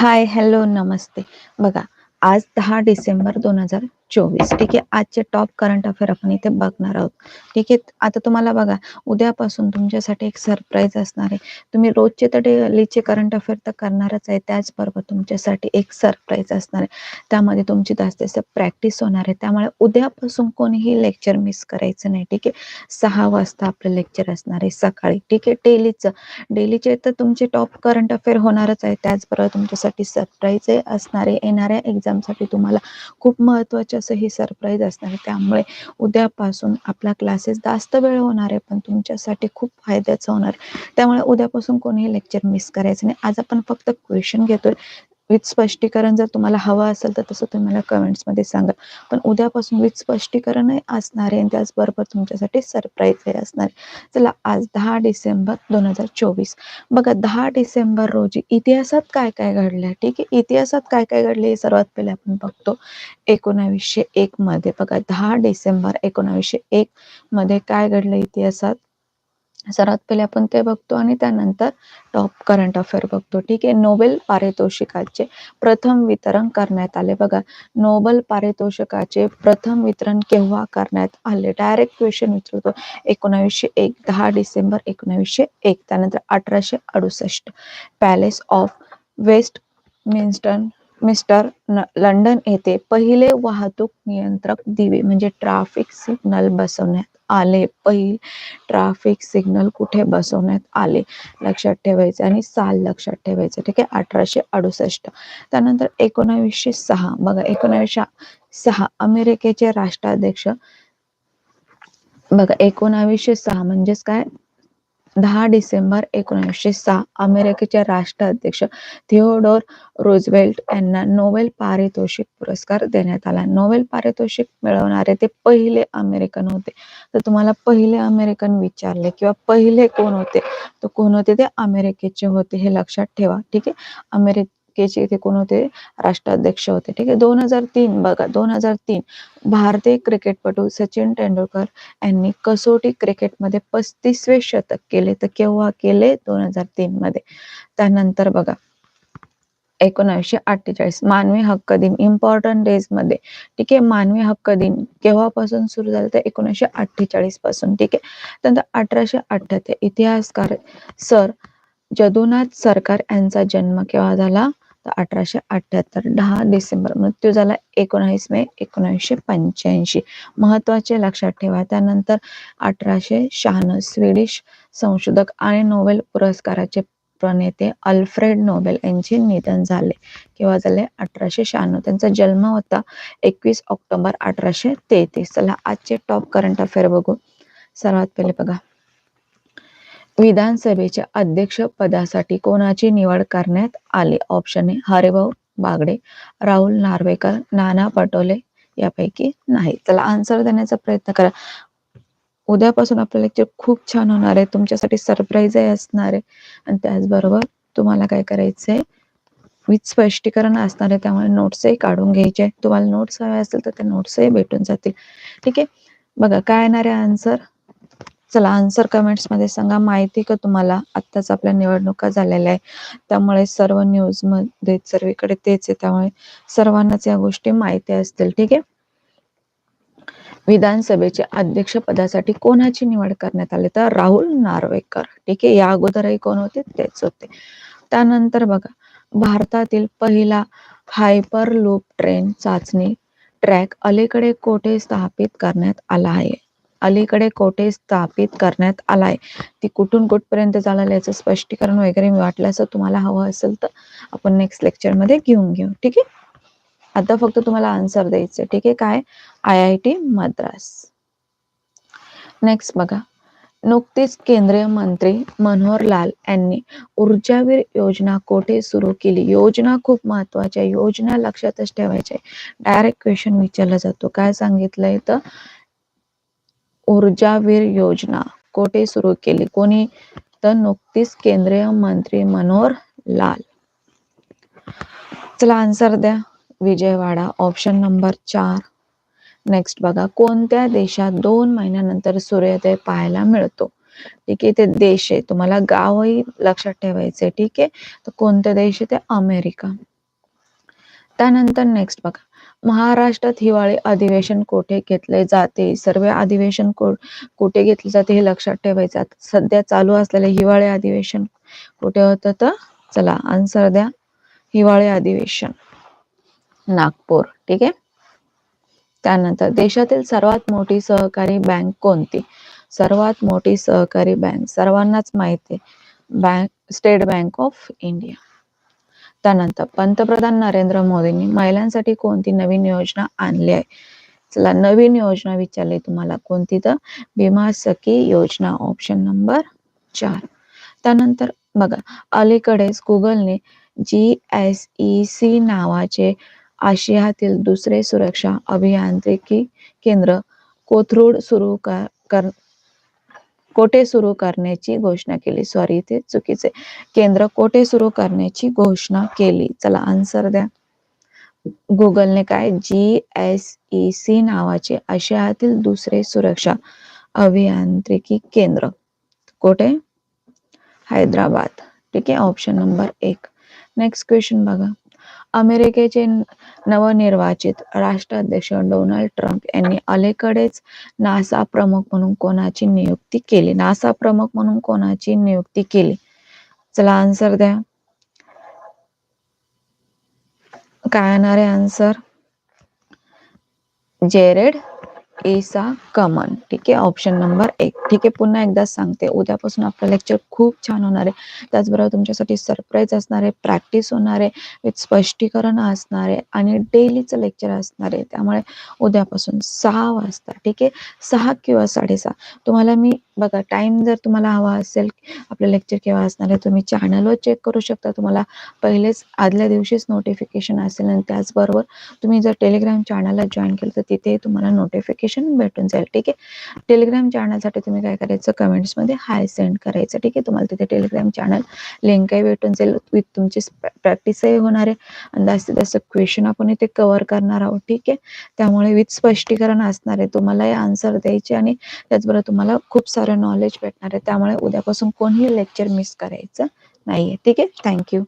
हाय, hello, नमस्ते. बघा, आज दहा डिसेंबर दोन हजार चोवीस ठीक आहे. आजचे टॉप करंट अफेअर आपण इथे बघणार आहोत. ठीक आहे. आता तुम्हाला बघा, उद्यापासून तुमच्यासाठी एक सरप्राईज असणार आहे. तुम्ही रोजचे तर डेलीचे करंट अफेअर तर करणारच आहे. त्याचबरोबर तुमच्यासाठी एक सरप्राईज असणार आहे. त्यामध्ये तुमची जास्त जास्त प्रॅक्टिस होणार आहे. त्यामुळे उद्यापासून कोणीही लेक्चर मिस करायचं नाही. ठीक आहे. सहा वाजता आपलं लेक्चर असणार आहे सकाळी. ठीक आहे. डेलीचं डेलीचे तर तुमचे टॉप करंट अफेअर होणारच आहे. त्याचबरोबर तुमच्यासाठी सरप्राईज असणार आहे. येणाऱ्या एक्झामसाठी तुम्हाला खूप महत्त्वाचे असं हे सरप्राईज असणार आहे. त्यामुळे उद्यापासून आपला क्लासेस जास्त वेळ होणार आहे, पण तुमच्यासाठी खूप फायद्याचं होणार आहे. त्यामुळे उद्यापासून कोणीही लेक्चर मिस करायचं नाही. आज आपण फक्त क्वेश्चन घेतोय. विथ स्पष्टीकरण जर तुम्हाला हवं असेल तर तसं तुम्ही मला कमेंट्समध्ये सांगा. पण उद्यापासून विथ स्पष्टीकरणही असणार आहे आणि त्याचबरोबर तुमच्यासाठी सरप्राईजही असणार आहे. चला आज दहा डिसेंबर दोन हजार चोवीस. बघा दहा डिसेंबर रोजी इतिहासात काय काय घडलं आहे ठीक आहे? इतिहासात काय काय घडले हे सर्वात पहिले आपण बघतो. एकोणावीसशे एक मध्ये बघा दहा डिसेंबर एकोणावीसशे एक मध्ये काय घडलं इतिहासात? सर्वात पहिले आपण ते बघतो आणि त्यानंतर टॉप करंट अफेअर बघतो. ठीक आहे? नोबेल पारितोषिकाचे प्रथम वितरण करण्यात आले. बघा नोबेल पारितोषिकाचे प्रथम वितरण केव्हा करण्यात आले? डायरेक्ट क्वेश्चन विचारतो. एकोणावीसशे एक दहा डिसेंबर एकोणावीसशे एक त्यानंतर अठराशे अडुसष्ट. Palace of Westminster mister London येथे पहिले वाहतूक नियंत्रक दिवे म्हणजे ट्राफिक सिग्नल बसवण्यात आले. पहिले ट्राफिक सिग्नल कुठे बसवण्यात आले? लक्षात ठेवायचे आणि साल लक्षात ठेवायचं. ठीक आहे? अठराशे अडुसष्ट. त्यानंतर एकोणावीसशे सहा. बघा एकोणावीसशे सहा. अमेरिकेचे राष्ट्राध्यक्ष बघा एकोणावीसशे सहा म्हणजेच काय? दहा डिसेंबर एकोणीसशे सहा अमेरिकेचे राष्ट्राध्यक्ष थिओडोर रोजवेल्ट यांना नोबेल पारितोषिक पुरस्कार देण्यात आला. नोबेल पारितोषिक मिळवणारे ते पहिले अमेरिकन होते. तर तुम्हाला पहिले अमेरिकन विचारले किंवा पहिले कोण होते? तर कोण होते ते अमेरिकेचे होते हे लक्षात ठेवा. ठीक आहे? अमेरिक अमेरिकेचे ते कोण होते? राष्ट्राध्यक्ष होते. ठीक आहे? दोन हजार तीन बघा दोन हजार तीन भारतीय क्रिकेटपटू सचिन तेंडुलकर यांनी कसोटी क्रिकेटमध्ये पस्तीसवे शतक केले. तर केव्हा केले? दोन हजार तीन मध्ये. त्यानंतर बघा एकोणीसशे अठ्ठेचाळीस मानवी हक्क दिन इम्पॉर्टंट डेजमध्ये. ठीक आहे? मानवी हक्क दिन केव्हापासून सुरू झाला? तर एकोणीसशे अठ्ठेचाळीसपासून. ठीक आहे? त्यानंतर अठराशे अठ्ठ्याहत्तर इतिहासकार सर जदुनाथ सरकार यांचा जन्म केव्हा झाला? तर अठराशे अठ्याहत्तर दहा डिसेंबर मृत्यू झाला एकोणावीस मे एकोणीसशे पंच्याऐंशी. महत्त्वाचे लक्षात ठेवा. त्यानंतर अठराशे शहाण्णव स्वीडिश संशोधक आणि नोबेल पुरस्काराचे प्रणेते अल्फ्रेड नोबेल यांचे निधन झाले. किंवा झाले? अठराशे शहाण्णव. त्यांचा जन्म होता एकवीस ऑक्टोबर अठराशे तेहतीस. चला आजचे टॉप करंट अफेअर बघू. सर्वात पहिले बघा. विधानसभेच्या अध्यक्ष पदासाठी कोणाची निवड करण्यात आली? ऑप्शन ए हरिभाऊ बागडे राहुल नार्वेकर नाना पटोले यापैकी नाही. चला आन्सर देण्याचा प्रयत्न करा. उद्यापासून आपलं लेक्चर खूप छान होणार आहे. तुमच्यासाठी सरप्राईजही असणार आहे. आणि त्याचबरोबर तुम्हाला काय करायचंय? विथ स्पष्टीकरण असणार आहे. त्यामुळे नोट्सही काढून घ्यायचे. तुम्हाला नोट्स हवे असतील तर त्या नोट्सही भेटून जातील. ठीक आहे? बघा काय येणार आहे आन्सर चला आन्सर कमेंट्समध्ये सांगा. माहिती का तुम्हाला? आत्ताच आपल्या निवडणुका झालेल्या आहे त्यामुळे सर्व न्यूजमध्ये सर्वीकडे तेच आहे. त्यामुळे सर्वांनाच या गोष्टी माहिती असतील. ठीक आहे? विधानसभेच्या अध्यक्ष पदासाठी कोणाची निवड करण्यात आली? तर राहुल नार्वेकर. ठीक आहे? या अगोदरही कोण होते? तेच होते. त्यानंतर बघा. भारतातील पहिला हायपर लूप ट्रेन चाचणी ट्रॅक अलीकडे कोठे स्थापित करण्यात आला आहे? अलीकडे कोठे स्थापित करण्यात आलाय? ती कुठून कुठपर्यंत चालेल याचं स्पष्टीकरण वगैरे मी वाटलं असं तुम्हाला हवं असेल तर आपण नेक्स्ट लेक्चरमध्ये घेऊन घेऊ. ठीक आहे? आता फक्त तुम्हाला आन्सर द्यायचं ठीक आहे? काय? I I T Madras. Next बघा. नुकतीच केंद्रीय मंत्री मनोहर लाल यांनी ऊर्जावीर योजना कोठे सुरू केली? योजना खूप महत्वाची आहे. योजना लक्षातच ठेवायची आहे. डायरेक्ट क्वेश्चन विचारला जातो. काय सांगितलंय तर ऊर्जावीर योजना. कोठे सुरू केली? कोणी? तर नुकतीच केंद्रीय मंत्री मनोहर लाल. चला आन्सर द्या. विजयवाडा ऑप्शन नंबर चार. नेक्स्ट बघा. कोणत्या देशात दोन महिन्यानंतर सूर्योदय पाहायला मिळतो? ठीक आहे ते देश आहे. तुम्हाला गावही लक्षात ठेवायचे ठीक आहे? तर कोणत्या देश आहे ते? अमेरिका. त्यानंतर नेक्स्ट बघा. महाराष्ट्रात हिवाळी अधिवेशन कोठे घेतले जाते? सर्व अधिवेशन को कुठे घेतले जाते हे लक्षात ठेवायचं आता सध्या चालू असलेले हिवाळी अधिवेशन कुठे होतं तर? चला आन्सर द्या. हिवाळी अधिवेशन नागपूर. ठीक आहे? त्यानंतर देशातील सर्वात मोठी सहकारी बँक कोणती? सर्वात मोठी सहकारी बँक सर्वांनाच माहिती आहे. Bank State Bank of India. त्यानंतर पंतप्रधान नरेंद्र मोदींनी महिलांसाठी कोणती नवीन योजना आणली आहे? चला नवीन योजना विचारली तुम्हाला कोणती तर? विमा सखी योजना ऑप्शन नंबर चार. त्यानंतर बघा अलीकडेच गुगलने जी एस ई सी नावाचे आशियातील दुसरे सुरक्षा अभियांत्रिकी केंद्र कोथरूड सुरू कर कोठे सुरू करण्याची घोषणा केली? सॉरी इथे चुकीचे केंद्र कोठे सुरू करण्याची घोषणा केली? चला आन्सर द्या. गुगलने काय? जी एस ई सी नावाचे आशियातील दुसरे सुरक्षा अभियांत्रिकी केंद्र. कोठे? हैदराबाद. ठीक आहे ऑप्शन नंबर एक. नेक्स्ट क्वेश्चन बघा. अमेरिकेचे नवनिर्वाचित राष्ट्राध्यक्ष डोनाल्ड ट्रम्प यांनी अलीकडेच नासा प्रमुख म्हणून कोणाची नियुक्ती केली? नासा प्रमुख म्हणून कोणाची नियुक्ती केली? चला आन्सर द्या. काय येणार आहे आन्सर जेरेड एसा कमन ठीक आहे? ऑप्शन नंबर एक. ठीक आहे? पुन्हा एकदा सांगते. उद्यापासून आपलं लेक्चर खूप छान होणार आहे. त्याचबरोबर तुमच्यासाठी सरप्राईज असणार आहे. प्रॅक्टिस होणार आहे. विथ स्पष्टीकरण असणार आहे. आणि डेलीचं लेक्चर असणार आहे. त्यामुळे उद्यापासून सहा वाजता. ठीक आहे? सहा किंवा साडेसहा. तुम्हाला मी बघा टाइम जर तुम्हाला हवा असेल आपलं लेक्चर केव्हा असणार आहे तुम्ही चॅनलवर चेक करू शकता. तुम्हाला पहिलेच आदल्या दिवशीच नोटिफिकेशन असेल. आणि त्याचबरोबर तुम्ही जर टेलिग्राम चॅनलला जॉईन केलं तर तिथे तुम्हाला नोटिफिकेशन भेटून जाईल ठीक आहे? टेलिग्राम चॅनलसाठी तुम्ही काय करायचं? कमेंट्समध्ये हाय सेंड करायचं ठीक आहे? तुम्हाला तिथे टेलिग्राम चॅनल लिंकही भेटून जाईल. विथ तुमची प्रॅक्टिसही होणार आहे. आणि जास्तीत जास्त क्वेश्चन आपण इथे कव्हर करणार आहोत ठीक आहे? त्यामुळे विथ स्पष्टीकरण असणार आहे. तुम्हालाही आन्सर द्यायचे आणि त्याचबरोबर तुम्हाला खूप सारं नॉलेज भेटणार आहे. त्यामुळे उद्यापासून कोणीही लेक्चर मिस करायचं नाहीये ठीक आहे? थँक्यू